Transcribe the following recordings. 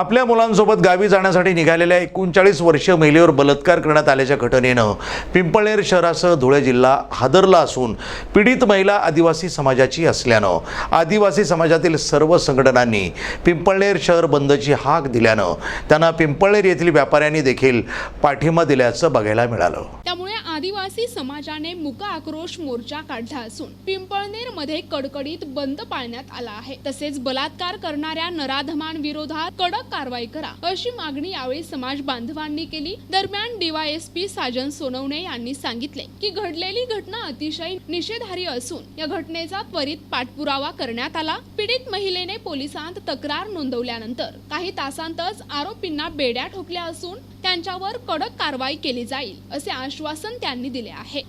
आपल्या मुलांसोबत गावी जाण्यासाठी निघालेल्या एकोणचाळीस वर्षीय महिलेवर बलात्कार करण्यात आल्याच्या घटनेनं पिंपळनेर शहरासह धुळे जिल्हा हादरला असून पीडित महिला आदिवासी समाजाची असल्यानं आदिवासी समाजातील सर्व संघटनांनी पिंपळनेर शहर बंदची हाक दिल्यानं त्यांना पिंपळनेर येथील व्यापाऱ्यांनी देखील पाठिंबा दिल्याचं बघायला मिळालं. आदिवासी समाजाने मुक आक्रोश मोर्चा काढला असून पिंपळनेरमध्ये कडकडीत बंद पाळण्यात आला आहे. तसेच बलात्कार करणाऱ्या नराधमांविरोधात कडक कारवाई करा अशी मागणी यावेळी समाज बांधवांनी केली. दरम्यान डीवायएसपी साजन सोनवणे यांनी सांगितले की घडलेली घटना अतिशय निषेधारी असून या घटनेचा त्वरित पाठपुरावा करण्यात आला. पीडित महिलेने पोलिसांत तक्रार नोंदवल्यानंतर काही तासांतच आरोपींना बेड्या ठोकल्या असून त्यांच्यावर कडक कारवाई केली जाईल असे आश्वासन त्यांनी दिले आहे.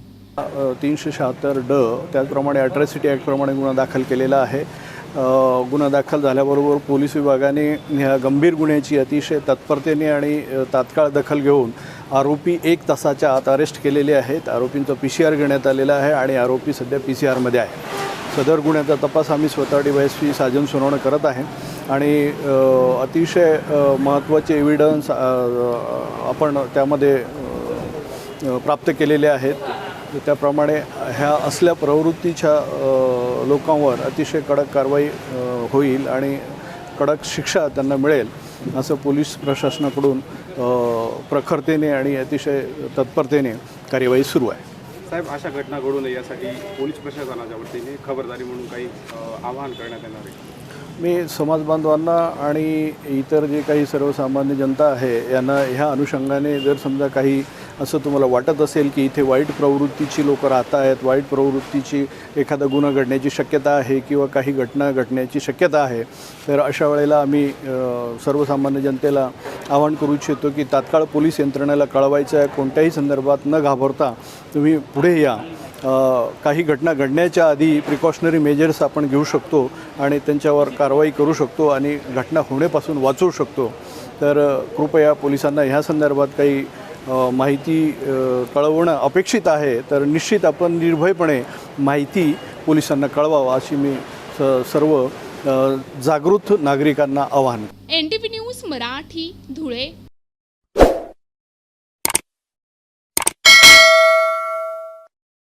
तीनशे शहात्तर ड त्याचप्रमाणे अट्रॅसिटी ॲक्टप्रमाणे गुन्हा दाखल केलेला आहे. गुन्हा दाखल झाल्याबरोबर पोलीस विभागाने ह्या गंभीर गुन्ह्याची अतिशय तत्परतेने आणि तात्काळ दखल घेऊन आरोपी एक तासाच्या आत अरेस्ट केलेले आहेत. आरोपींचं पी सी आर घेण्यात आलेला आहे आणि आरोपी सध्या पी सी आरमध्ये आहे. सदर गुन्ह्याचा तपास आम्ही स्वतः D Y S P Sajan Sonawane करत आहे आणि अतिशय महत्त्वाचे एव्हिडन्स आपण त्यामध्ये प्राप्त केलेले आहेत. त्याप्रमाणे ह्या असल्या प्रवृत्तीच्या लोकांवर अतिशय कडक कारवाई होईल आणि कडक शिक्षा त्यांना मिळेल असं पोलीस प्रशासनाकडून प्रखरतेने आणि अतिशय तत्परतेने कार्यवाही सुरू आहे. साहेब अशा घटना घडू नये यासाठी पोलीस प्रशासनाच्या वतीने खबरदारी म्हणून काही आवाहन करण्यात येणार आहे? मी समाज बांधवांना आणि इतर जे काही सर्वसामान्य जनता आहे यांना ह्या अनुषंगाने जर समजा काही असं तुम्हाला वाटत असेल की इथे वाईट प्रवृत्तीची लोकं राहत आहेत वाईट प्रवृत्तीची एखादा गुन्हा घडण्याची शक्यता आहे किंवा काही घटना घडण्याची शक्यता आहे तर अशा वेळेला आम्ही सर्वसामान्य जनतेला आवाहन करू इच्छितो की तात्काळ पोलीस यंत्रणेला कळवायचं आहे कोणत्याही संदर्भात न घाबरता तुम्ही पुढे या. काही घटना घडण्याच्या आधी प्रिकॉशनरी मेजर्स आपण घेऊ शकतो आणि त्यांच्यावर कारवाई करू शकतो आणि घटना होण्यापासून वाचवू शकतो. तर कृपया पोलिसांना ह्या संदर्भात काही माहिती कळवणं अपेक्षित आहे तर निश्चित आपण निर्भयपणे माहिती पोलिसांना कळवावं अशी मी स सर्व जागृत नागरिकांना आवाहन एन न्यूज मराठी धुळे.